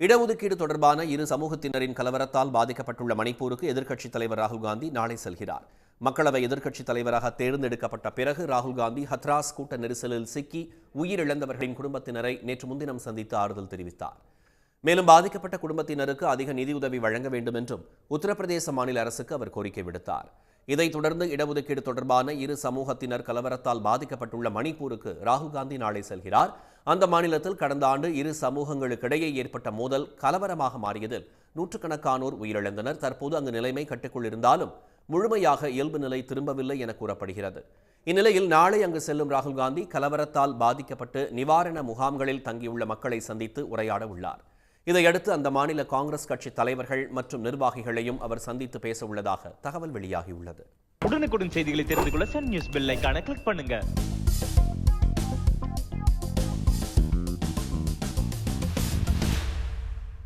இடஒதுக்கீடு தொடர்பான இரு சமூகத்தினரின் கலவரத்தால் பாதிக்கப்பட்டுள்ள மணிப்பூருக்கு எதிர்க்கட்சித் தலைவர் ராகுல் காந்தி நாளை செல்கிறார். மக்களவை எதிர்க்கட்சித் தலைவராக தேர்ந்தெடுக்கப்பட்ட பிறகு ராகுல் காந்தி ஹத்ராஸ் கூட்ட நெரிசலில் சிக்கி உயிரிழந்தவர்களின் குடும்பத்தினரை நேற்று முன்தினம் சந்தித்து ஆறுதல் தெரிவித்தார். மேலும் பாதிக்கப்பட்ட குடும்பத்தினருக்கு அதிக நிதியுதவி வழங்க வேண்டும் என்றும் உத்தரப்பிரதேச மாநில அரசுக்கு அவர் கோரிக்கை விடுத்தார். இதைத் தொடர்ந்து இடஒதுக்கீடு தொடர்பான இரு சமூகத்தினர் கலவரத்தால் பாதிக்கப்பட்டுள்ள மணிப்பூருக்கு ராகுல் காந்தி நாளை செல்கிறார். அந்த மாநிலத்தில் கடந்த ஆண்டு இரு சமூகங்களுக்கிடையே ஏற்பட்ட மோதல் கலவரமாக மாறியதில் நூற்றுக்கணக்கானோர் உயிரிழந்தனர். தற்போது அங்கு நிலைமை கட்டுக்குள் இருந்தாலும் முழுமையாக இயல்பு நிலை திரும்பவில்லை என கூறப்படுகிறது. இந்நிலையில் நாளை அங்கு செல்லும் ராகுல் காந்தி கலவரத்தால் பாதிக்கப்பட்டு நிவாரண முகாம்களில் தங்கியுள்ள மக்களை சந்தித்து உரையாட உள்ளார். இதையடுத்து அந்த மாநில காங்கிரஸ் கட்சி தலைவர்கள் மற்றும் நிர்வாகிகளையும் அவர் சந்தித்து பேச உள்ளதாக தகவல் வெளியாகியுள்ளது. உடனுக்குடன் செய்திகளை தெரிந்து கொள்ள சன் நியூஸ் பெல் கிளிக் பண்ணுங்க.